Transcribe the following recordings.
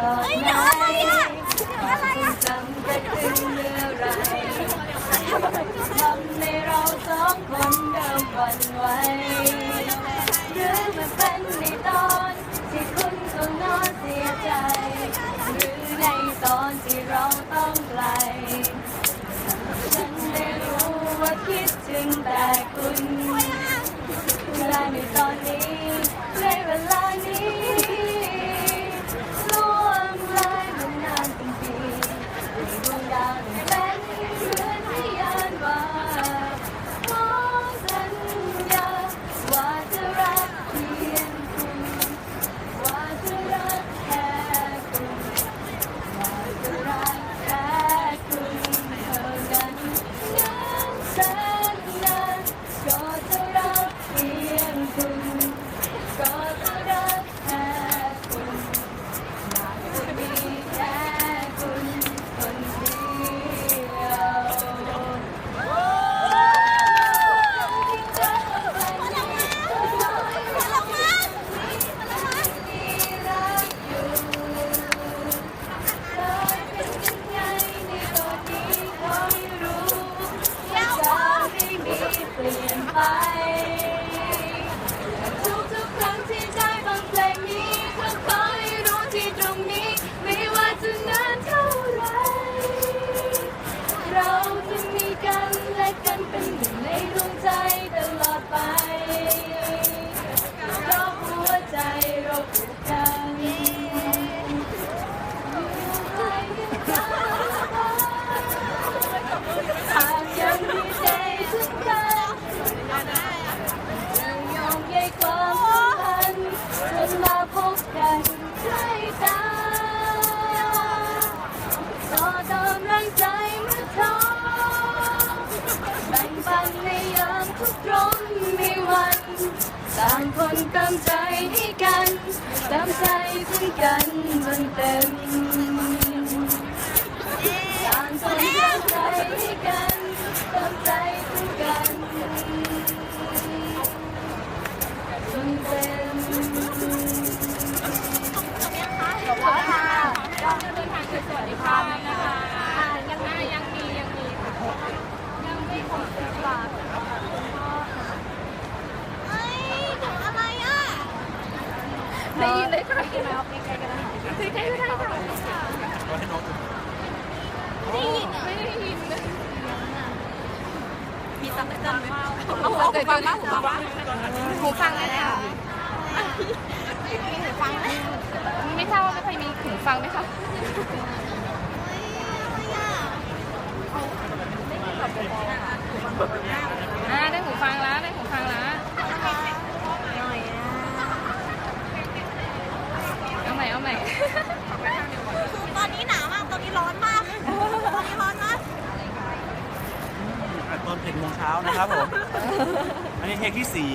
เำอะไรอะอะไรทำให้เราสองคนเริ่วันไหวหรือมันเป็นในตอนที่คุณต้องนอนเสียใจ หรือในตอนที่เรา ต่างคนตามใจให้กันตามใจถึงกันจนเต็มต่างคน ได้ยินเลยค่ะใกล้ๆไม่ได้ค่ะได้ยินไม่ได้ยินเลยมีตังค์จังไหมเอาหูฟังมาหูฟังหูฟังเลยค่ะมีหูฟังไมไม่ทราบว่าไม่เคยมีหูฟังไหมคะอ่าได้หูฟังแล้วได้หูฟังแล้ว เอาใหม่ เอาใหม่ ตอนนี้หนาวมาก ตอนนี้ร้อนมาก ตอนนี้ร้อนมาก อะตอนเจ็ดโมงเช้านะครับผม อันนี้เทคที่สี่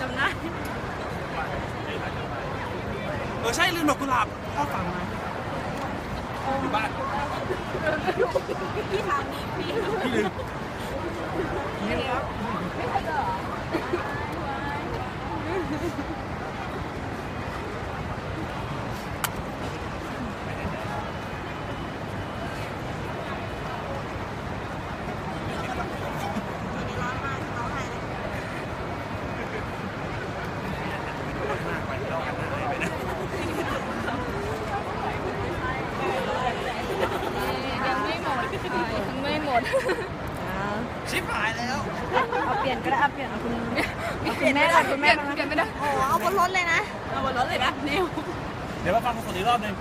จำได้เออใช่ลืมดอกกุหลาบเข้าฝั่งมาอยู่บ้านพี่ทำนี่พี่พี่ลืมมากไปรอกันหายไปนะ ยังไม่หมดยังไม่หมด ชิบหายแล้ว เอาเปลี่ยนก็ได้เอาเปลี่ยนเอาคุณเปลี่ยนไม่ได้คุณแม่เปลี่ยนไม่ได้โอ้เอาบนรถเลยนะเอาบนรถเลยนะนิวเดี๋ยวมาฟังสดๆอีกรอบหนึ่ง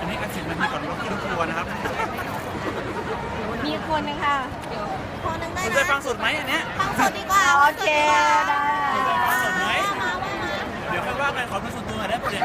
อันนี้อัดสิบนาทีก่อนรถขึ้นครัวนะครับ มี คนนึงค่ะ คนนึงได้คุณนะเคยฟังสดไหมอันเนี้ยฟังสดดีกว่าโอเคได้ ฟังสดไหมมาว่ามาเดี๋ยวค่อยว่ากันขอเป็นส่วนตัวหน่อยได้ปะเนี่ย